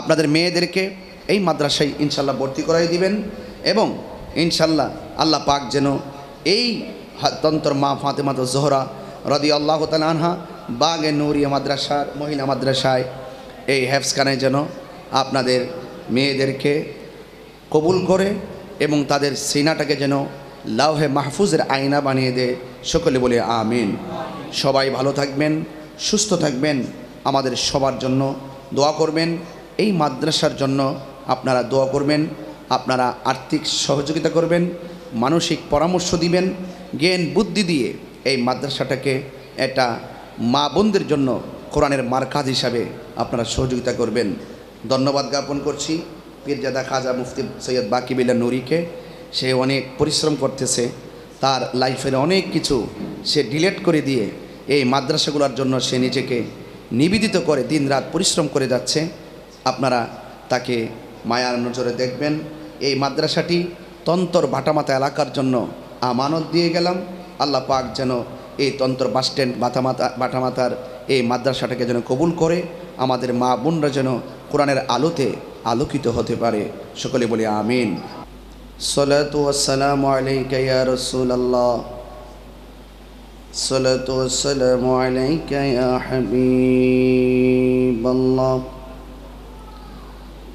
আপনাদের মেয়েদেরকে এই মাদ্রাসায় ইনশাল্লাহ ভর্তি করাই দিবেন এবং ইনশাল্লাহ আল্লাহ পাক যেন এই তন্ত্র মা ফাতেমাত জোহরা রদি আল্লাহ আনহা বাগে নূরিয়া মাদ্রাসার মহিলা মাদ্রাসায় এই হ্যাফসখানায় যেন আপনাদের মেয়েদেরকে কবুল করে এবং তাদের সিনাটাকে যেন লাউহে মাহফুজের আয়না বানিয়ে দেয় সকলে বলে আমিন। সবাই ভালো থাকবেন, সুস্থ থাকবেন, আমাদের সবার জন্য দোয়া করবেন। এই মাদ্রাসার জন্য আপনারা দোয়া করবেন, আপনারা আর্থিক সহযোগিতা করবেন, মানসিক পরামর্শ দিবেন, জ্ঞান বুদ্ধি দিয়ে এই মাদ্রাসাটাকে এটা মা বোনদের জন্য কোরআনের মার্কাজ হিসাবে আপনারা সহযোগিতা করবেন। ধন্যবাদ জ্ঞাপন করছি। পীরজাদা খাজা মুফতি সৈয়দ বাকিবিল্লা নুরিকে। সে অনেক পরিশ্রম করতেছে। তার লাইফের অনেক কিছু সে ডিলেট করে দিয়ে এই মাদ্রাসাগুলোর জন্য সে নিজেকে নিবেদিত করে দিনরাত পরিশ্রম করে যাচ্ছে। আপনারা তাকে মায়ার নজরে দেখবেন। এই মাদ্রাসাটি তন্তর ভাটামাতা এলাকার জন্য আমানত দিয়ে গেলাম। আল্লাহ পাক যেন এই তন্তর বাসস্ট্যান্ড বাতামাতা বাটামাতার এই মাদ্রাসাটাকে যেন কবুল করে, আমাদের মা বোনরা যেন কোরআনের আলোতে আলোকিত হতে পারে। সকলে বলি আমিন। ওয়াসসালামু আলাইকা ইয়া রাসূলুল্লাহ। সলাতু ওয়াসসালামু আলাইকা ইয়া হাবিবাল্লাহ।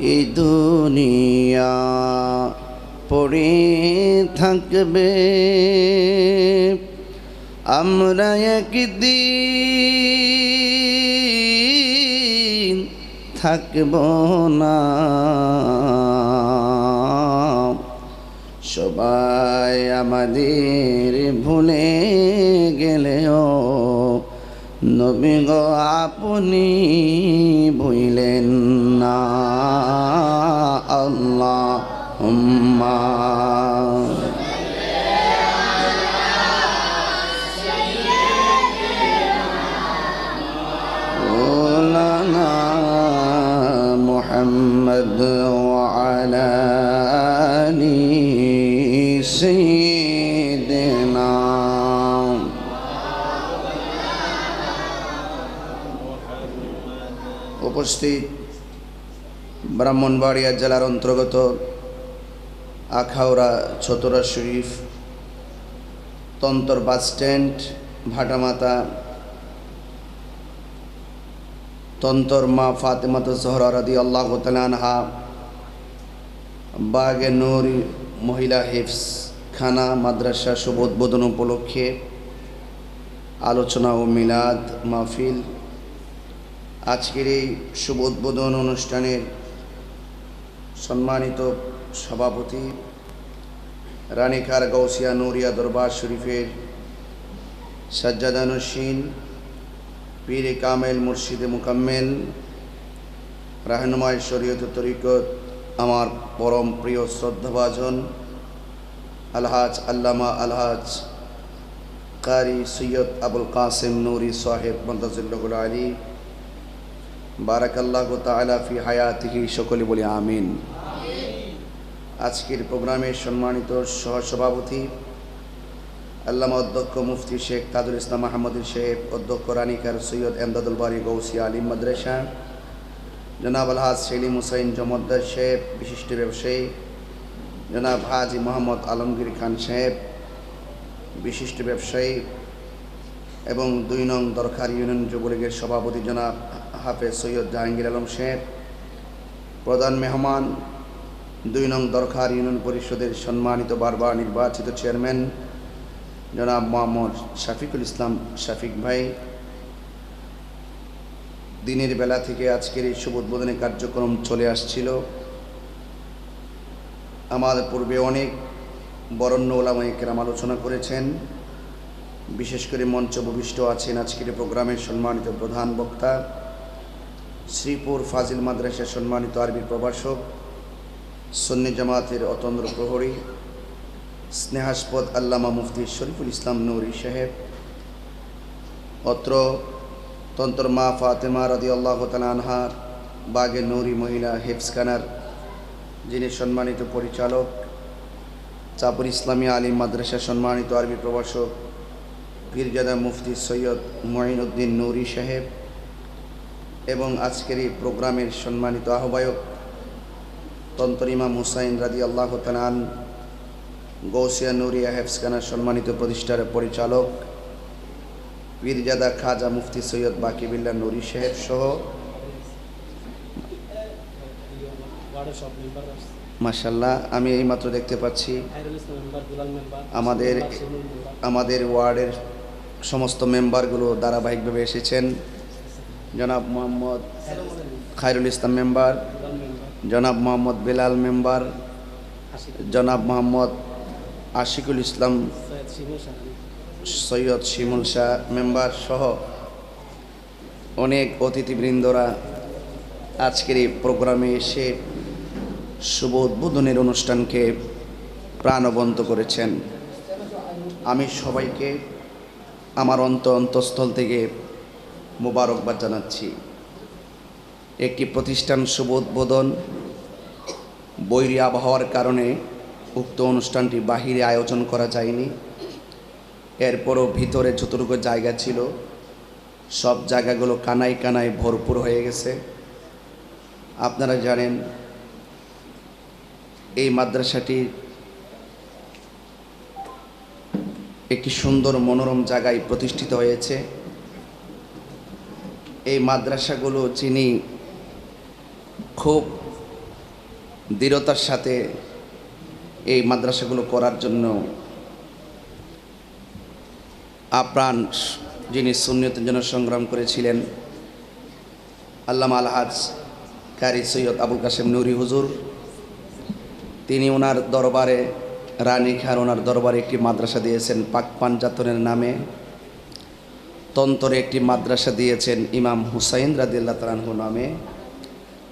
এই দুনিয়া পড়ে থাকবে। আমরা একদিন থাকব না। সবাই আমাদের ভুলে গেলেও নবী গো আপনি ভুইলেন না। আল্লাহ উপস্থিত ব্রাহ্মণবাড়িয়া জেলার অন্তর্গত আখাউড়া ছতরা শরীফ, তন্তর বাস স্ট্যান্ড, ভাটামাতা, তন্তর মা ফাতেমাত জহরা রাদি আল্লাহ আনহা, বাগে নূর মহিলা হিফস খানা মাদ্রাসা শুভ উদ্বোধন উপলক্ষে আলোচনা ও মিলাদ মাহফিল আজকের এই শুভ উদ্বোধন অনুষ্ঠানের সম্মানিত সভাপতি রানিকার গৌসিয়া নুরিয়া দরবার শরীফের সাজ্জাদানুসীন পীর কামেল মুর্শিদে মুকাম্মেল, রাহনুমায় শরীয়ত তরিকত আমার পরম প্রিয় শ্রদ্ধাভাজন আলহাজ আল্লামা আলহাজ কারি সৈয়দ আবুল কাসেম নুরি সাহেব মন্তাজুল্লাহুল আলী বারাকাল্লাহ তালা ফি হায়াতিহি, সকলে বলি আমিন। আজকের প্রোগ্রামের সম্মানিত সহসভাপতি, আল্লামা অধ্যক্ষ মুফতি শেখ তাজুল ইসলাম মাহমুদুল শেখ, অধ্যক্ষ রানিকার সৈয়দ এমদাদুল বাড়ি গৌসি আলিম মাদ্রাসা, জনাব আলহাজ সেলিম হুসাইন জমদ্দার শেখ, বিশিষ্ট ব্যবসায়ী, জনাব হাজি মোহাম্মদ আলমগীর খান সাহেব বিশিষ্ট ব্যবসায়ী এবং দুই নং দরকার ইউনিয়ন যুবলীগের সভাপতি জনাব হাফেজ সৈয়দ জাহাঙ্গীর আলম শেখ, প্রধান মেহমান, দুই নং দরকার ইউনিয়ন পরিষদের সম্মানিত বারবার নির্বাচিত চেয়ারম্যান, জনাব মোহাম্মদ শাফিকুল ইসলাম শাফিক ভাই। দিনের বেলা থেকে আজকের এই শুভ উদ্বোধনী কার্যক্রম চলে আসছিল। আমাদের পূর্বে অনেক বরণ্য ওলামাই কেরাম আলোচনা করেছেন। বিশেষ করে মঞ্চ ভূমিষ্ঠ আছেন আজকের প্রোগ্রামের সম্মানিত প্রধান বক্তা। শ্রীপুর ফাজিল মাদ্রাসার সম্মানিত আরবি প্রভাষক, সন্নি জামাতের অতন্দ্র প্রহরী, স্নেহাস্পদ আল্লামা মুফতি শরীফুল ইসলাম নৌরি সাহেব, অত্র তন্তর মা ফাতেমা রদি আল্লাহ আনহার, বাগে নৌরি মহিলা হেফসখানার যিনি সম্মানিত পরিচালক, চাপুর ইসলামী আলী মাদ্রাসা সম্মানিত আরবি প্রভাষক, পীরজাদা মুফতি সৈয়দ মঈনুদ্দিন নৌরি সাহেব এবং আজকের এই প্রোগ্রামের সম্মানিত আহ্বায়ক তন্তর ইমাম হুসাইন রাদি আল্লাহ তালান গৌসিয়া নুরিয়া হেফসখানার সম্মানিত প্রতিষ্ঠার পরিচালক পীরজাদা খাজা মুফতি সৈয়দ বাকিবিল্লা নুরি সাহেব সহ মাসাল্লাহ আমি এইমাত্র দেখতে পাচ্ছি আমাদের আমাদের ওয়ার্ডের সমস্ত মেম্বারগুলো ধারাবাহিকভাবে এসেছেন। জনাব মোহাম্মদ খায়রুল ইসলাম মেম্বার, জনাব মোহাম্মদ বেলাল মেম্বার, জনাব মোহাম্মদ আশিকুল ইসলাম সৈয়দ শিমুল শাহ মেম্বার সহ অনেক অতিথিবৃন্দরা আজকের এই প্রোগ্রামে এসে শুভ উদ্বোধনের অনুষ্ঠানকে প্রাণবন্ত করেছেন। আমি সবাইকে আমার অন্ত অন্তঃস্থল থেকে মোবারকবাদ জানাচ্ছি একটি প্রতিষ্ঠান শুভ উদ্বোধন বৈরী আবহাওয়ার কারণে উক্ত অনুষ্ঠানটি বাহিরে আয়োজন করা যায়নি। এরপরও ভিতরে যতটুকু জায়গা ছিল, সব জায়গাগুলো কানায় কানায় ভরপুর হয়ে গেছে। আপনারা জানেন, এই মাদ্রাসাটি একটি সুন্দর মনোরম জায়গায় প্রতিষ্ঠিত হয়েছে। এই মাদ্রাসাগুলো যিনি খুব দৃঢ়তার সাথে এই মাদ্রাসাগুলো করার জন্য আপ্রাণ যিনি সুন্নিয়তের জন্য সংগ্রাম করেছিলেন, আল্লামা আলহাজ কারি সৈয়দ আবুল কাসেম নুরি হুজুর, তিনি ওনার দরবারে, রানী খান ওনার দরবারে একটি মাদ্রাসা দিয়েছেন পাক পাঞ্জাতনের নামে। তন্তরে একটি মাদ্রাসা দিয়েছেন ইমাম হুসাইন রাদিল্লা তালানহু নামে।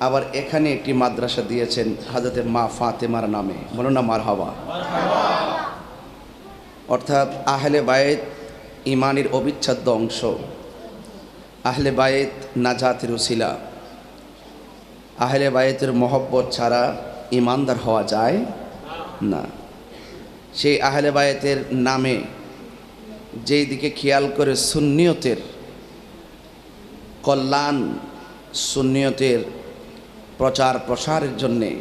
আবার এখানে একটি মাদ্রাসা দিয়েছেন হাজরতে মা ফাতেমার নামে। বলো না মার হওয়া অর্থাৎ আহলে বায়েত ইমানের অবিচ্ছেদ্য অংশ। আহলে বায়েত নাজাতের উসিলা আহলে বায়েতের মহব্বত ছাড়া ইমানদার হওয়া যায় না। সেই আহলে বায়েতের নামে যেই দিকে খেয়াল করে সুন্নিয়তের কল্যাণ, সুন্নিয়তের প্রচার প্রসারের জন্যে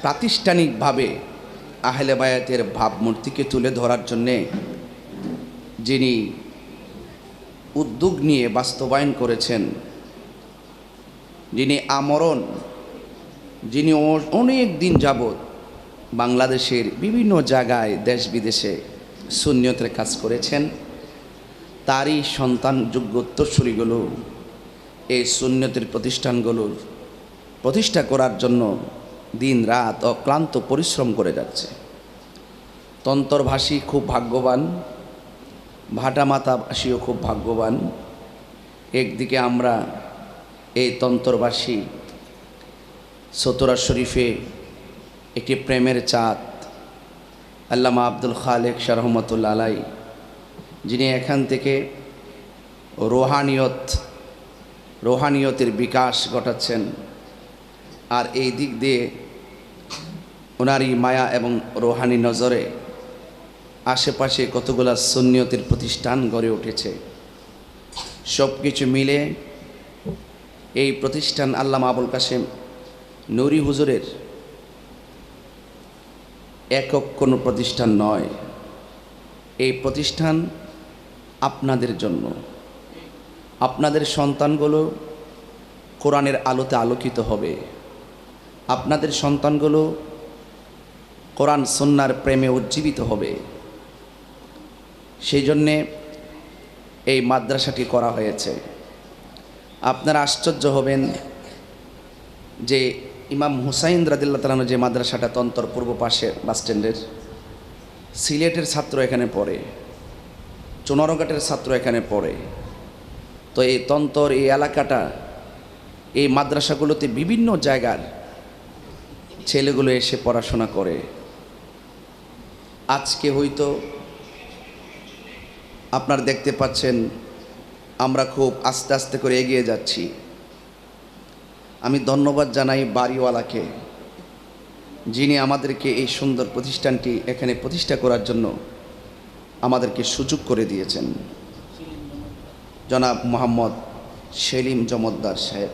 প্রাতিষ্ঠানিকভাবে আহলে বায়াতের ভাবমূর্তিকে তুলে ধরার জন্যে যিনি উদ্যোগ নিয়ে বাস্তবায়ন করেছেন, যিনি আমরণ, যিনি অনেক দিন যাবৎ বাংলাদেশের বিভিন্ন জায়গায় দেশ বিদেশে শূন্যতের কাজ করেছেন, তারই সন্তান যোগ্য উত্তরসূরিগুলো এই শূন্যতের প্রতিষ্ঠানগুলোর প্রতিষ্ঠা করার জন্য দিন রাত অক্লান্ত পরিশ্রম করে যাচ্ছে। তন্তরভাষী খুব ভাগ্যবান, ভাটামাতাভাষীও খুব ভাগ্যবান। একদিকে আমরা এই তন্তরবাসী সতরা শরীফে একটি প্রেমের চাঁদ আল্লামা আব্দুল খালেক শাহ রহমতুল্লা আলাই, যিনি এখান থেকে রোহানিয়ত, রোহানিয়তের বিকাশ ঘটাচ্ছেন। আর এই দিক দিয়ে ওনারই মায়া এবং রোহানি নজরে আশেপাশে কতগুলা সুন্নিয়তের প্রতিষ্ঠান গড়ে উঠেছে। সব কিছু মিলে এই প্রতিষ্ঠান আল্লামা আবুল কাশেম নুরি হুজুরের একক কোনো প্রতিষ্ঠান নয়। এই প্রতিষ্ঠান আপনাদের জন্য। আপনাদের সন্তানগুলো কোরআনের আলোতে আলোকিত হবে। আপনাদের সন্তানগুলো কোরআন সন্ন্যার প্রেমে উজ্জীবিত হবে। সেই জন্যে এই মাদ্রাসাটি করা হয়েছে। আপনারা আশ্চর্য হবেন যে ইমাম হুসাইন রাদিল্লা যে মাদ্রাসাটা তন্তর পূর্ব পাশে বাস স্ট্যান্ডের, সিলেটের ছাত্র এখানে পড়ে, চুনরঘাটের ছাত্র এখানে পড়ে। তো এই তন্তর, এই এলাকাটা, এই মাদ্রাসাগুলোতে বিভিন্ন জায়গার ছেলেগুলো এসে পড়াশোনা করে। আজকে হয়তো আপনার দেখতে পাচ্ছেন, আমরা খুব আস্তে আস্তে করে এগিয়ে যাচ্ছি। আমি ধন্যবাদ জানাই বাড়িওয়ালাকে, যিনি আমাদেরকে এই সুন্দর প্রতিষ্ঠানটি এখানে প্রতিষ্ঠা করার জন্য আমাদেরকে সুযোগ করে দিয়েছেন। জনাব মোহাম্মদ সেলিম জমদ্দার সাহেব,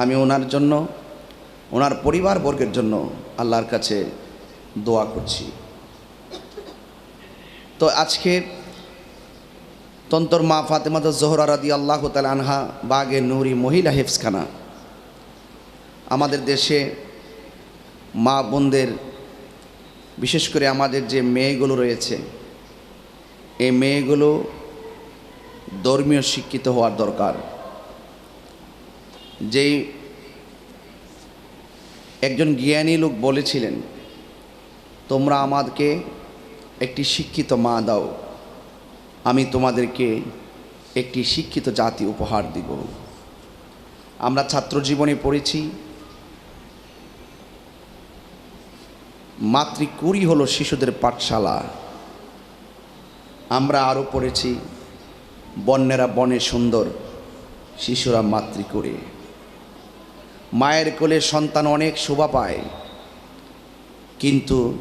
আমি ওনার জন্য, ওনার পরিবারবর্গের জন্য আল্লাহর কাছে দোয়া করছি। তো আজকে তন্তর মা ফাতেমাত জোহরা রাদি আল্লাহ তাল আনহা বাগে নুরি মহিলা হেফসখানা আমাদের দেশে মা বোনদের, বিশেষ করে আমাদের যে মেয়েগুলো রয়েছে, এই মেয়েগুলো ধর্মীয় শিক্ষিত হওয়ার দরকার। যেই একজন জ্ঞানী লোক বলেছিলেন, তোমরা আমাদেরকে একটি শিক্ষিত মা দাও, আমি তোমাদেরকে একটি শিক্ষিত জাতি উপহার দিব। আমরা ছাত্র জীবনে পড়েছি মাতৃকুড়ি হলো শিশুদের পাঠশালা। আমরা আরও পড়েছি, বন্যেরা বনে সুন্দর, শিশুরা মাতৃকুড়ে। মায়ের কোলে সন্তান অনেক শোভা পায়, কিন্তু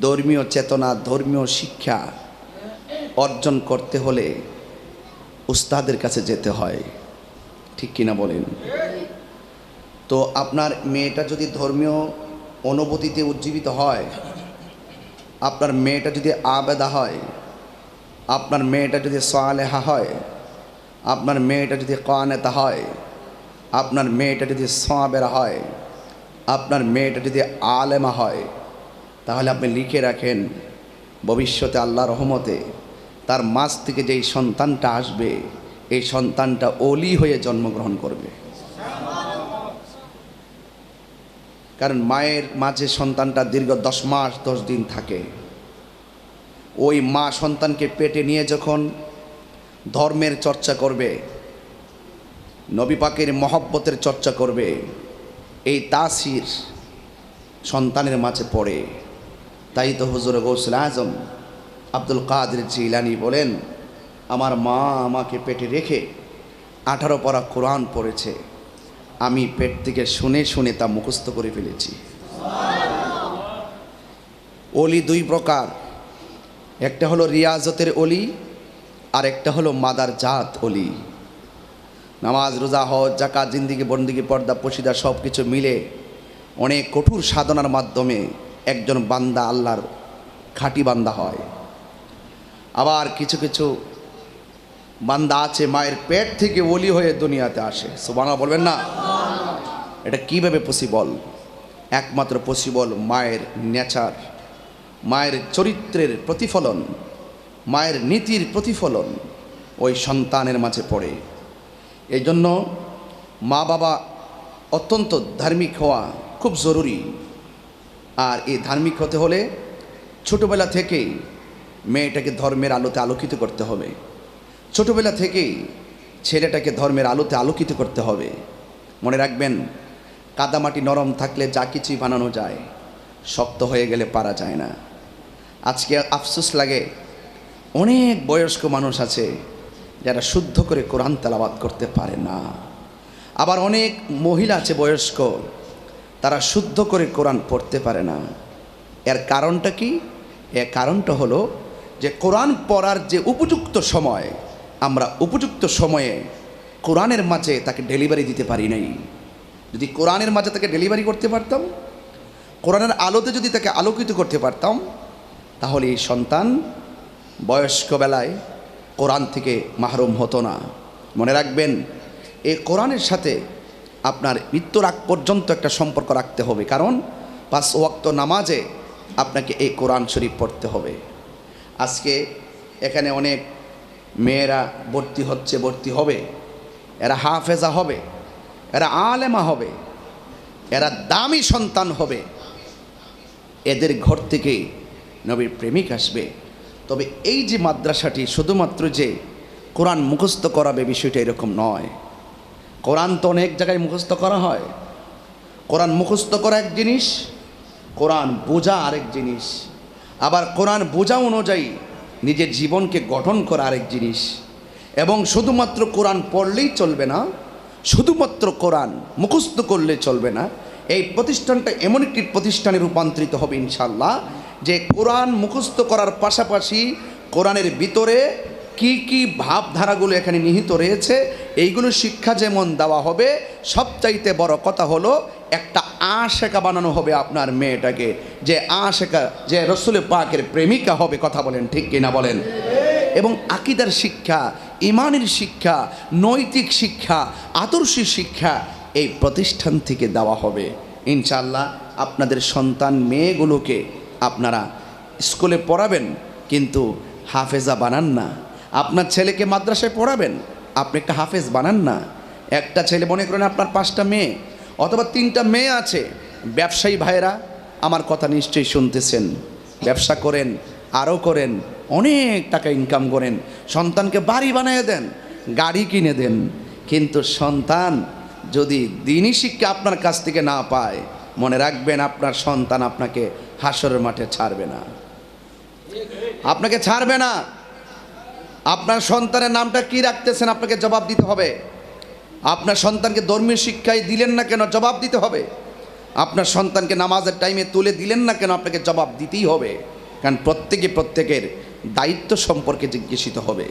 ধর্মীয় চেতনা, ধর্মীয় শিক্ষা অর্জন করতে হলে উস্তাদের কাছে যেতে হয়। ঠিক কিনা বলেন? তো আপনার মেয়েটা যদি ধর্মীয় অনুভূতিতে উজ্জীবিত হয়। আপনার মেয়েটা যদি আবেদা হয়, আপনার মেয়েটা যদি সোয়ালেহা হয়, আপনার মেয়েটা যদি কানেতা হয়, আপনার মেয়েটা যদি সোয়াবেরা হয়, আপনার মেয়েটা যদি আলেমা হয়, তাহলে আপনি লিখে রাখেন, ভবিষ্যতে আল্লাহ রহমতে তার মাছ থেকে যেই সন্তানটা আসবে, এই সন্তানটা অলি হয়ে জন্মগ্রহণ করবে। কারণ মায়ের মাঝে সন্তানটা দীর্ঘ দশ মাস, দশ দিন থাকে। ওই মা সন্তানকে পেটে নিয়ে যখন ধর্মের চর্চা করবে, নবী পাকের মহব্বতের চর্চা করবে, এই তাসির সন্তানের মাঝে পড়ে। তাই তো হুজুর গৌসুল আজম আব্দুল কাদের জিলানি বলেন, আমার মা আমাকে পেটে রেখে আঠারো পরা কোরআন পড়েছে। আমি পেট থেকে শুনে শুনে তা মুখস্থ করে ফেলেছি। অলি দুই প্রকার। একটা হলো রিয়াজতের অলি, আর একটা হলো মাদার জাত অলি। নামাজ, রোজা, হজ জাকাত জিন্দিগি, বন্দিগি, পর্দা, পশিদা সব কিছু মিলে অনেক কঠোর সাধনার মাধ্যমে একজন বান্দা আল্লাহর খাঁটি বান্দা হয়। আবার কিছু কিছু বান্দা আছে মায়ের পেট থেকে ওলি হয়ে দুনিয়াতে আসে। সুবাংলা বলবেন না? এটা কীভাবে পসিবল একমাত্র পসিবল মায়ের নেচার, মায়ের চরিত্রের প্রতিফলন, মায়ের নীতির প্রতিফলন ওই সন্তানের মাঝে পড়ে। এই জন্য মা বাবা অত্যন্ত ধার্মিক হওয়া খুব জরুরি। আর এই ধার্মিক হতে হলে ছোটোবেলা থেকেই মেয়েটাকে ধর্মের আলোতে আলোকিত করতে হবে। ছোটোবেলা থেকেই ছেলেটাকে ধর্মের আলোতে আলোকিত করতে হবে। মনে রাখবেন, কাদামাটি নরম থাকলে যা কিছুই বানানো যায়, শক্ত হয়ে গেলে পারা যায় না। আজকে আফসোস লাগে, অনেক বয়স্ক মানুষ আছে যারা শুদ্ধ করে কোরআন তালাবাদ করতে পারে না। আবার অনেক মহিলা আছে বয়স্ক, তারা শুদ্ধ করে কোরআন পড়তে পারে না। এর কারণটা কি? এর কারণটা হলো যে কোরআন পড়ার যে উপযুক্ত সময় আমরা উপযুক্ত সময়ে কোরআনের মাঝে তাকে ডেলিভারি দিতে পারি নাই। যদি কোরআনের মাঝে তাকে ডেলিভারি করতে পারতাম, কোরআনের আলোতে যদি তাকে আলোকিত করতে পারতাম, তাহলে এই সন্তান বয়স্ক বেলায় কোরআন থেকে মাহরুম হতো না। মনে রাখবেন এই কোরআনের সাথে আপনার মৃত্যুর আগ পর্যন্ত একটা সম্পর্ক রাখতে হবে। কারণ পাঁচ ওয়াক্ত নামাজে আপনাকে এই কোরআন শরীফ পড়তে হবে। আজকে এখানে অনেক মেয়েরা ভর্তি হচ্ছে, ভর্তি হবে। এরা হাফেজা হবে, এরা আলেমা হবে, এরা দামি সন্তান হবে। এদের ঘর থেকে নবীর প্রেমিক আসবে। তবে এই যে মাদ্রাসাটি, শুধুমাত্র যে কোরআন মুখস্থ করাবে বিষয়টা এরকম নয়। কোরআন তো অনেক জায়গায় মুখস্থ করা হয়। কোরআন মুখস্থ করা এক জিনিস, কোরআন বোঝা আরেক জিনিস। আবার কোরআন বোঝা অনুযায়ী নিজের জীবনকে গঠন করা আরেক জিনিস। এবং শুধুমাত্র কোরআন পড়লেই চলবে না, শুধুমাত্র কোরআন মুখস্থ করলে চলবে না, এই প্রতিষ্ঠানটা এমন একটি প্রতিষ্ঠানে রূপান্তরিত হবে ইনশাল্লাহ যে কোরআন মুখস্থ করার পাশাপাশি কোরআনের ভিতরে কি কি ভাবধারাগুলো এখানে নিহিত রয়েছে, এইগুলো শিক্ষা যেমন দেওয়া হবে, সবচাইতে বড় কথা হলো একটা আশেকা বানানো হবে আপনার মেয়েটাকে। যে আশেকা, যে রসুল পাকের প্রেমিকা হবে কথা বলেন, ঠিক কিনা বলেন? এবং আকিদার শিক্ষা, ইমানের শিক্ষা, নৈতিক শিক্ষা আদর্শিক শিক্ষা এই প্রতিষ্ঠান থেকে দেওয়া হবে। ইনশাল্লাহ আপনাদের সন্তান মেয়েগুলোকে আপনারা স্কুলে পড়াবেন, কিন্তু হাফেজা বানান না। আপনার ছেলেকে মাদ্রাসায় পড়াবেন, আপনি একটা হাফেজ বানান না। একটা ছেলে মনে করেন আপনার পাঁচটা মেয়ে অথবা তিনটা মেয়ে আছে, ব্যবসায়ী ভাইয়েরা আমার কথা নিশ্চয়ই শুনতেছেন। ব্যবসা করেন, আরও করেন, অনেক টাকা ইনকাম করেন। সন্তানকে বাড়ি বানিয়ে দেন, গাড়ি কিনে দেন। কিন্তু সন্তান যদি দিনই শিক্ষা আপনার কাছ থেকে না পায়, মনে রাখবেন আপনার সন্তান আপনাকে হাসরের মাঠে ছাড়বে না। আপনাকে ছাড়বে না। আপনার সন্তানের নামটা কি রাখতেছেন? আপনাকে জবাব দিতে হবে। আপনার সন্তানকে ধর্মীয় শিক্ষায় দিলেন না কেন জবাব দিতে হবে? আপনার সন্তানকে নামাজের টাইমে তুলে দিলেন না কেন আপনাকে জবাব দিতেই হবে? কারণ প্রত্যেকে প্রত্যেকের দায়িত্ব সম্পর্কে জিজ্ঞাসিত হবে।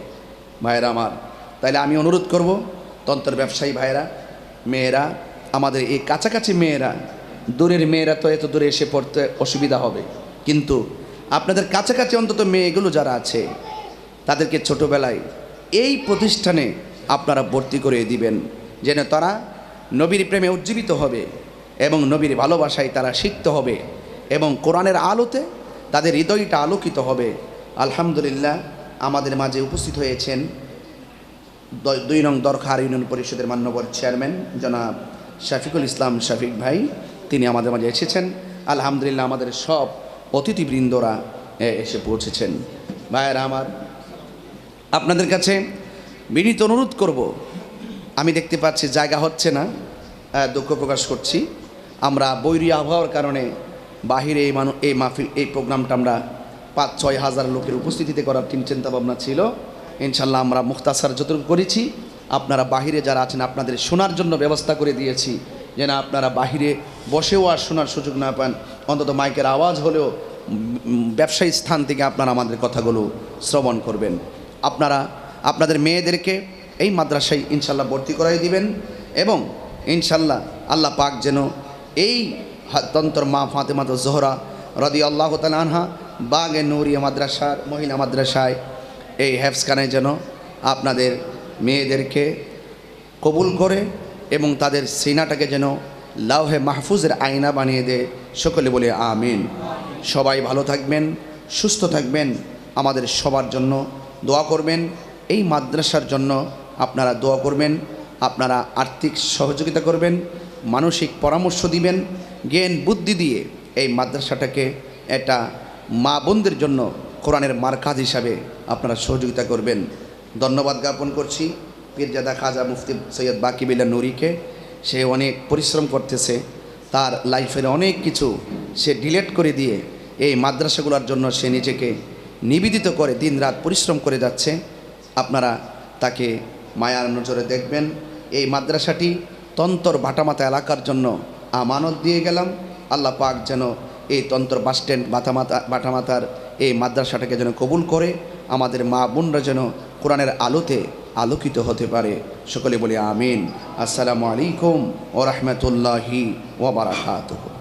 ভাইয়েরা আমার, তাইলে আমি অনুরোধ করব তন্ত্র ব্যবসায়ী ভাইয়েরা, মেয়েরা, আমাদের এই কাছাকাছি মেয়েরা, দূরের মেয়েরা তো এত দূরে এসে পড়তে অসুবিধা হবে। কিন্তু আপনাদের কাছাকাছি অন্তত মেয়েগুলো যারা আছে, তাদেরকে ছোটোবেলায় এই প্রতিষ্ঠানে আপনারা ভর্তি করে দিবেন। যেন তারা নবীর প্রেমে উজ্জীবিত হবে এবং নবীর ভালোবাসায় তারা শিখতে হবে এবং কোরআনের আলোতে তাদের হৃদয়টা আলোকিত হবে। আলহামদুলিল্লাহ, আমাদের মাঝে উপস্থিত হয়েছেন দুই নং দরখার ইউনিয়ন পরিষদের মান্যবর চেয়ারম্যান জনাব শফিকুল ইসলাম শাফিক ভাই। তিনি আমাদের মাঝে এসেছেন। আলহামদুলিল্লাহ, আমাদের সব অতিথিবৃন্দরা এসে পৌঁছেছেন। ভাইয়েরা আমার, আপনাদের কাছে বিনীত অনুরোধ করব আমি দেখতে পাচ্ছি জায়গা হচ্ছে না দুঃখ প্রকাশ করছি। আমরা বৈরী আবহাওয়ার কারণে বাহিরে এই মানুষ এই মাহফিল, এই প্রোগ্রামটা আমরা পাঁচ, ছয় হাজার লোকের উপস্থিতিতে করার তিন চিন্তা ভাবনা ছিল। ইনশাল্লাহ আমরা মুখতাসার যতটুকু করেছি, আপনারা বাহিরে যারা আছেন আপনাদের শোনার জন্য ব্যবস্থা করে দিয়েছি। যেন আপনারা বাহিরে বসেও আর শোনার সুযোগ না পান। অন্তত মাইকের আওয়াজ হলেও ব্যবসায়ী স্থান থেকে আপনারা আমাদের কথাগুলো শ্রবণ করবেন। আপনারা, আপনাদের মেয়েদেরকে এই মাদ্রাসায় ইনশাল্লাহ ভর্তি করাই দিবেন এবং ইনশাল্লাহ আল্লাহ পাক যেন এই তন্ত্র মা ফাতেমাত জোহরা রদি আল্লাহ আনহা বাগে নৌরিয়া মাদ্রাসার মহিলা মাদ্রাসায় এই হ্যাফসখানে যেন আপনাদের মেয়েদেরকে কবুল করে এবং তাদের সিনাটাকে যেন লাউহে মাহফুজের আয়না বানিয়ে দেয় সকলে বলে আমিন। সবাই ভালো থাকবেন, সুস্থ থাকবেন, আমাদের সবার জন্য দোয়া করবেন, এই মাদ্রাসার জন্য আপনারা দোয়া করবেন, আপনারা আর্থিক সহযোগিতা করবেন, মানসিক পরামর্শ দিবেন, জ্ঞান বুদ্ধি দিয়ে এই মাদ্রাসাটাকে একটা মা বোনদের জন্য কোরআনের মার্কাজ হিসাবে আপনারা সহযোগিতা করবেন। ধন্যবাদ জ্ঞাপন করছি পীরজাদা খাজা মুফতি সৈয়দ বাকিবিল্লা নুরিকে। সে অনেক পরিশ্রম করতেছে, তার লাইফের অনেক কিছু সে ডিলেট করে দিয়ে এই মাদ্রাসাগুলোর জন্য সে নিজেকে নিবেদিত করে দিনরাত পরিশ্রম করে যাচ্ছে। আপনারা তাকে মায়ার নজরে দেখবেন, এই মাদ্রাসাটি তন্তর ভাটামাতা এলাকার জন্য আমানত দিয়ে গেলাম। আল্লাহ পাক যেন এই তন্তর বাসস্ট্যান্ড বাটামাতা বাটামাতার এই মাদ্রাসাটাকে যেন কবুল করে, আমাদের মা বোনরা যেন কোরআনের আলোতে আলোকিত হতে পারে। সকলে বলি আমিন। আসসালামু আলাইকুম ও রহমতুল্লাহি ওবরাকাতুহ